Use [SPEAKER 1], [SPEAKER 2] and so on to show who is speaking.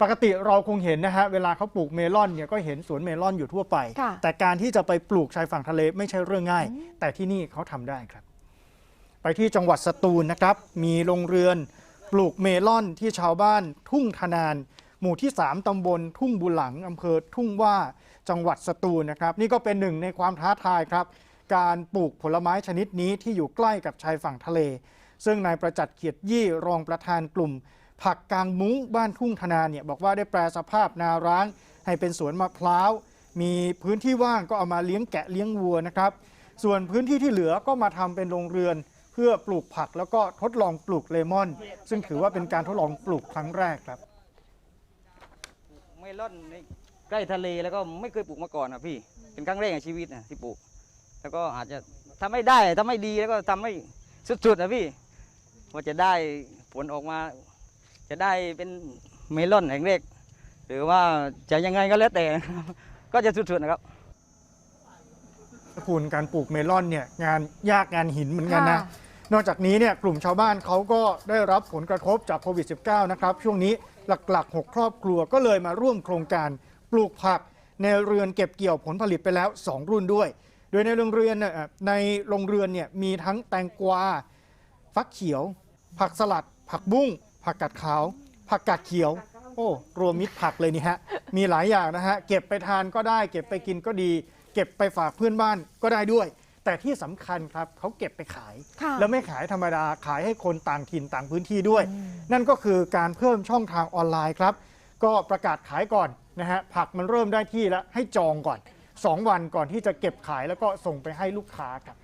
[SPEAKER 1] ปกติเราคงเห็นนะฮะเวลาเขาปลูกเมลอนเนี่ยก็เห็นสวนเมลอนอยู่ทั่วไป
[SPEAKER 2] ค่ะ
[SPEAKER 1] แต่การที่จะไปปลูกชายฝั่งทะเลไม่ใช่เรื่องง่าย แต่ที่นี่เขาทำได้ครับ ไปที่จังหวัดสตูลนะครับ มีโรงเรือนปลูกเมลอนที่ชาวบ้านทุ่งทนาน หมู่ที่ 3 ตำบลทุ่งบุหลังอำเภอทุ่งว่าจังหวัดสตูลนะครับ นี่ก็เป็นหนึ่งในความท้าทายครับ การปลูกผลไม้ชนิดนี้ที่อยู่ใกล้กับชายฝั่งทะเล ซึ่งนายประจักษ์เขียดยี่รองประธานกลุ่ม ผักกลางมุ้งบ้านทุ่งธนาเนี่ยบอกว่าได้แปลสภาพนาร้าง ให้เป็นสวนมะพร้าว มีพื้นที่ว่างก็เอามาเลี้ยงแกะเลี้ยงวัวนะครับ ส่วนพื้นที่ที่เหลือก็มาทำเป็นโรงเรือน เพื่อปลูกผักแล้วก็ทดลองปลูกเลมอน ซึ่งถือว่าเป็นการทดลองปลูกครั้งแรกครับ
[SPEAKER 3] เมลอนในใกล้ทะเลแล้วก็ไม่เคยปลูกมาก่อนครับพี่เป็นครั้งแรกในชีวิตนะที่ปลูก แล้วก็อาจจะทำไม่ได้ทำไม่ดีแล้วก็ทำไม่สุดๆนะพี่ว่าจะได้ผลออกมา จะได้เป็นเมลอนแห่งแรกหรือว่าจะยังไงก็แล้วแต่นะครับก็จะสุดๆนะครับ
[SPEAKER 1] คุณการปลูกเมลอนเนี่ยงานยากงานหินเหมือนกันนะ
[SPEAKER 2] ค่ะ
[SPEAKER 1] นอกจากนี้เนี่ยกลุ่มชาวบ้านเขาก็ได้รับผลกระทบจากโควิด -19 นะครับ ช่วงนี้หลักๆ 6 ครอบครัวก็เลยมาร่วมโครงการปลูกผัก ในเรือนเก็บเกี่ยวผลผลิตไปแล้ว 2 รุ่นด้วย โดยในโรงเรือนเนี่ยในโรงเรือนเนี่ยมีทั้งแตงกวา ฟักเขียว ผักสลัด ผักบุ้ง ผักกาดขาว ผักกาดเขียว โอ้รวมมิตรผักเลยนี่ฮะ มีหลายอย่างนะฮะ เก็บไปทานก็ได้ เก็บไปกินก็ดี เก็บไปฝากเพื่อนบ้านก็ได้ด้วย แต่ที่สำคัญครับเขาเก็บไปขาย
[SPEAKER 2] ค่ะ
[SPEAKER 1] แล้วไม่ขายธรรมดาขายให้คนต่างถิ่นต่างพื้นที่ด้วย นั่นก็คือการเพิ่มช่องทางออนไลน์ครับ ก็ประกาศขายก่อนนะฮะผักมันเริ่มได้ที่แล้วให้จองก่อน 2 วันก่อนที่จะเก็บขายแล้วก็ส่งไปให้ลูกค้าครับ